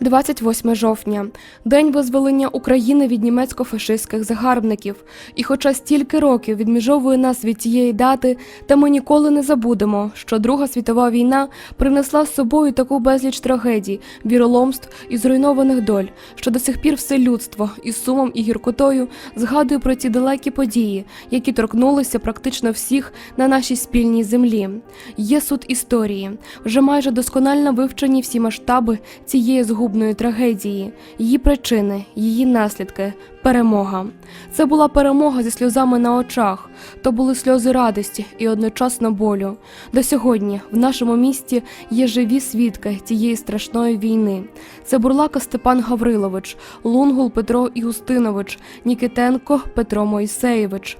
28 жовтня день визволення України від німецько-фашистських загарбників. І хоча стільки років відміжовує нас від цієї дати, та ми ніколи не забудемо, що Друга світова війна принесла з собою таку безліч трагедій, віроломств і зруйнованих доль, що до сих пір все людство із сумом і гіркотою згадує про ці далекі події, які торкнулися практично всіх на нашій спільній землі. Є суд історії, вже майже досконально вивчені всі масштаби цієї згубної трагедії, її причини, її наслідки, перемога. Це була перемога зі сльозами на очах, то були сльози радості і одночасно болю. До сьогодні в нашому місті є живі свідки цієї страшної війни. Це Бурлака Степан Гаврилович, Лунгул Петро Іустинович, Нікітенко Петро Моїсеєвич.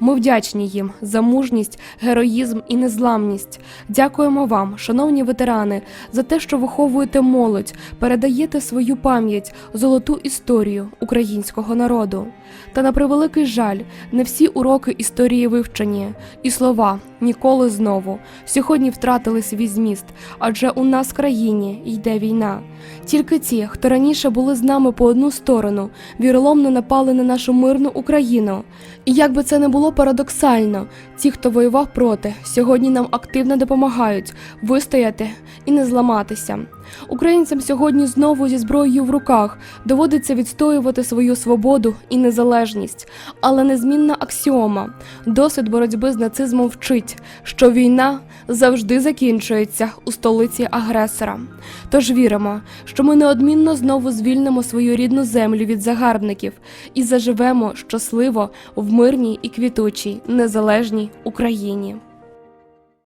Ми вдячні їм за мужність, героїзм і незламність. Дякуємо вам, шановні ветерани, за те, що виховуєте молодь, передаєте свою пам'ять, золоту історію українського народу. Та на превеликий жаль, не всі уроки історії вивчені, і слова ніколи знову сьогодні втратили свій зміст, адже у нас в країні йде війна. Тільки ті, хто раніше були з нами по одну сторону, віроломно напали на нашу мирну Україну. І як би це не було парадоксально, ті, хто воював проти, сьогодні нам активно допомагають вистояти і не зламатися. Українцям сьогодні знову зі зброєю в руках доводиться відстоювати свою свободу і незалежність, але незмінна аксіома. Досвід боротьби з нацизмом вчить, що війна завжди закінчується у столиці агресора. Тож віримо, що ми неодмінно знову звільнимо свою рідну землю від загарбників і заживемо щасливо в мирній і квітучій незалежній Україні.